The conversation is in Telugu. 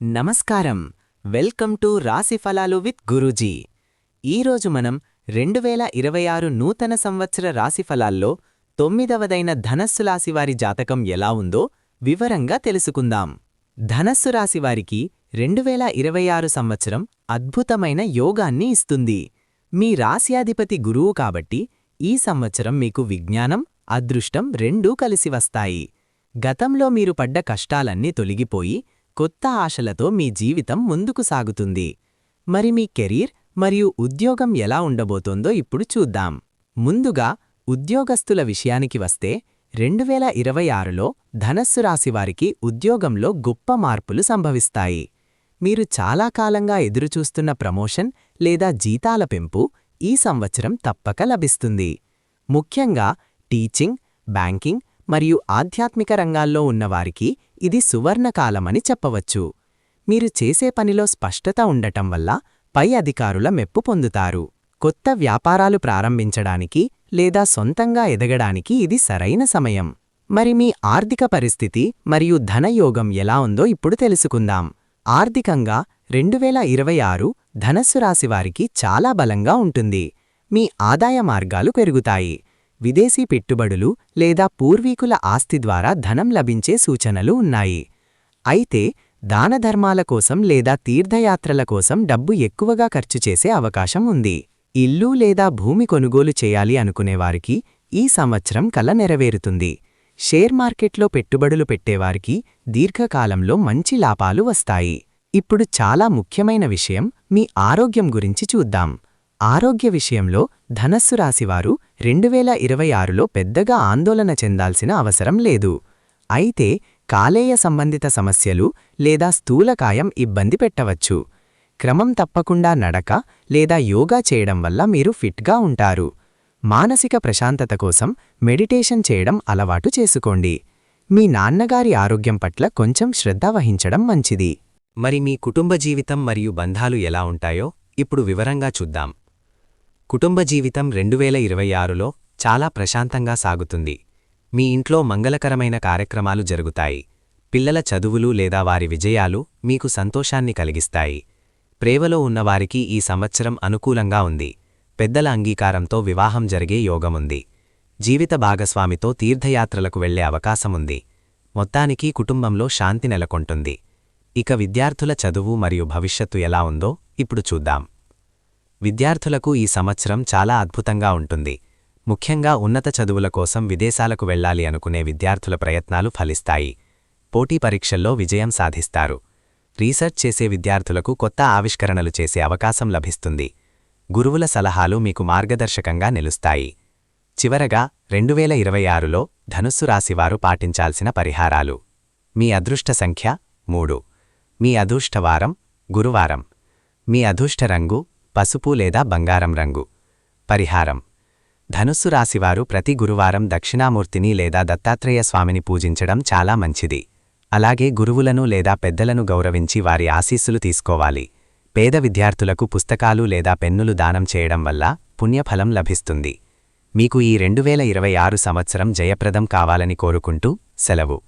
నమస్కారం. వెల్కమ్ టు రాశి ఫలాలు విత్ గురూజీ. ఈరోజు మనం రెండు వేల ఇరవై ఆరు నూతన సంవత్సర రాశి ఫలాల్లో తొమ్మిదవదైన ధనస్సు రాశివారి జాతకం ఎలా ఉందో వివరంగా తెలుసుకుందాం. ధనస్సు రాశివారికి రెండు వేల ఇరవై ఆరు సంవత్సరం అద్భుతమైన యోగాన్ని ఇస్తుంది. మీ రాశ్యాధిపతి గురువు కాబట్టి ఈ సంవత్సరం మీకు విజ్ఞానం అదృష్టం రెండూ కలిసి వస్తాయి. గతంలో మీరు పడ్డ కష్టాలన్నీ తొలగిపోయి కొత్త ఆశలతో మీ జీవితం ముందుకు సాగుతుంది. మరి మీ కెరీర్ మరియు ఉద్యోగం ఎలా ఉండబోతోందో ఇప్పుడు చూద్దాం. ముందుగా ఉద్యోగస్తుల విషయానికి వస్తే రెండు వేల ఇరవై ఆరులో ధనస్సు రాశివారికి ఉద్యోగంలో గొప్ప మార్పులు సంభవిస్తాయి. మీరు చాలా కాలంగా ఎదురుచూస్తున్న ప్రమోషన్ లేదా జీతాల పెంపు ఈ సంవత్సరం తప్పక లభిస్తుంది. ముఖ్యంగా టీచింగ్ బ్యాంకింగ్ మరియు ఆధ్యాత్మిక రంగాల్లో ఉన్నవారికి ఇది సువర్ణకాలమని చెప్పవచ్చు. మీరు చేసే పనిలో స్పష్టత ఉండటం వల్ల పై అధికారుల మెప్పు పొందుతారు. కొత్త వ్యాపారాలు ప్రారంభించడానికి లేదా సొంతంగా ఎదగడానికి ఇది సరైన సమయం. మరి మీ ఆర్థిక పరిస్థితి మరియు ధనయోగం ఎలా ఉందో ఇప్పుడు తెలుసుకుందాం. ఆర్థికంగా రెండువేల ఇరవై ఆరు ధనస్సు రాశివారికి చాలా బలంగా ఉంటుంది. మీ ఆదాయ మార్గాలు పెరుగుతాయి. విదేశీ పెట్టుబడులు లేదా పూర్వీకుల ఆస్తి ద్వారా ధనం లభించే సూచనలు ఉన్నాయి. అయితే దానధర్మాల కోసం లేదా తీర్థయాత్రల కోసం డబ్బు ఎక్కువగా ఖర్చు చేసే అవకాశం ఉంది. ఇల్లు లేదా భూమి కొనుగోలు చేయాలి అనుకునేవారికి ఈ సంవత్సరం కల నెరవేరుతుంది. షేర్ మార్కెట్లో పెట్టుబడులు పెట్టేవారికి దీర్ఘకాలంలో మంచి లాభాలు వస్తాయి. ఇప్పుడు చాలా ముఖ్యమైన విషయం మీ ఆరోగ్యం గురించి చూద్దాం. ఆరోగ్య విషయంలో ధనస్సు రాశివారు రెండు వేల ఇరవై ఆరులో పెద్దగా ఆందోళన చెందాల్సిన అవసరం లేదు. అయితే కాలేయ సంబంధిత సమస్యలు లేదా స్థూలకాయం ఇబ్బంది పెట్టవచ్చు. క్రమం తప్పకుండా నడక లేదా యోగా చేయడం వల్ల మీరు ఫిట్గా ఉంటారు. మానసిక ప్రశాంతత కోసం మెడిటేషన్ చేయడం అలవాటు చేసుకోండి. మీ నాన్నగారి ఆరోగ్యం పట్ల కొంచెం శ్రద్ధ వహించడం మంచిది. మరి మీ కుటుంబ జీవితం మరియు బంధాలు ఎలా ఉంటాయో ఇప్పుడు వివరంగా చూద్దాం. కుటుంబ జీవితం రెండు వేల ఇరవై ఆరులో చాలా ప్రశాంతంగా సాగుతుంది. మీ ఇంట్లో మంగళకరమైన కార్యక్రమాలు జరుగుతాయి. పిల్లల చదువులు లేదా వారి విజయాలు మీకు సంతోషాన్ని కలిగిస్తాయి. ప్రేమలో ఉన్నవారికి ఈ సంవత్సరం అనుకూలంగా ఉంది. పెద్దల అంగీకారంతో వివాహం జరిగే యోగముంది. జీవిత భాగస్వామితో తీర్థయాత్రలకు వెళ్ళే అవకాశముంది. మొత్తానికి కుటుంబంలో శాంతి నెలకొంటుంది. ఇక విద్యార్థుల చదువు మరియు భవిష్యత్తు ఎలా ఉందో ఇప్పుడు చూద్దాం. విద్యార్థులకు ఈ సంవత్సరం చాలా అద్భుతంగా ఉంటుంది. ముఖ్యంగా ఉన్నత చదువుల కోసం విదేశాలకు వెళ్ళాలి అనుకునే విద్యార్థుల ప్రయత్నాలు ఫలిస్తాయి. పోటీ పరీక్షల్లో విజయం సాధిస్తారు. రీసెర్చ్ చేసే విద్యార్థులకు కొత్త ఆవిష్కరణలు చేసే అవకాశం లభిస్తుంది. గురువుల సలహాలు మీకు మార్గదర్శకంగా నిలుస్తాయి. చివరగా రెండు వేల ఇరవై ఆరులో ధనుస్సు రాశివారు పాటించాల్సిన పరిహారాలు. మీ అదృష్ట సంఖ్య మూడు. మీ అదృష్టవారం గురువారం. మీ అదృష్ట రంగు పసుపు లేదా బంగారం రంగు. పరిహారం. ధనుస్సు రాశివారు ప్రతి గురువారం దక్షిణామూర్తిని లేదా దత్తాత్రేయ స్వామిని పూజించడం చాలా మంచిది. అలాగే గురువులను లేదా పెద్దలను గౌరవించి వారి ఆశీస్సులు తీసుకోవాలి. పేద విద్యార్థులకు పుస్తకాలు లేదా పెన్నులు దానం చేయడం వల్ల పుణ్యఫలం లభిస్తుంది. మీకు ఈ రెండు ఇరవై ఆరు సంవత్సరం జయప్రదం కావాలని కోరుకుంటూ సెలవు.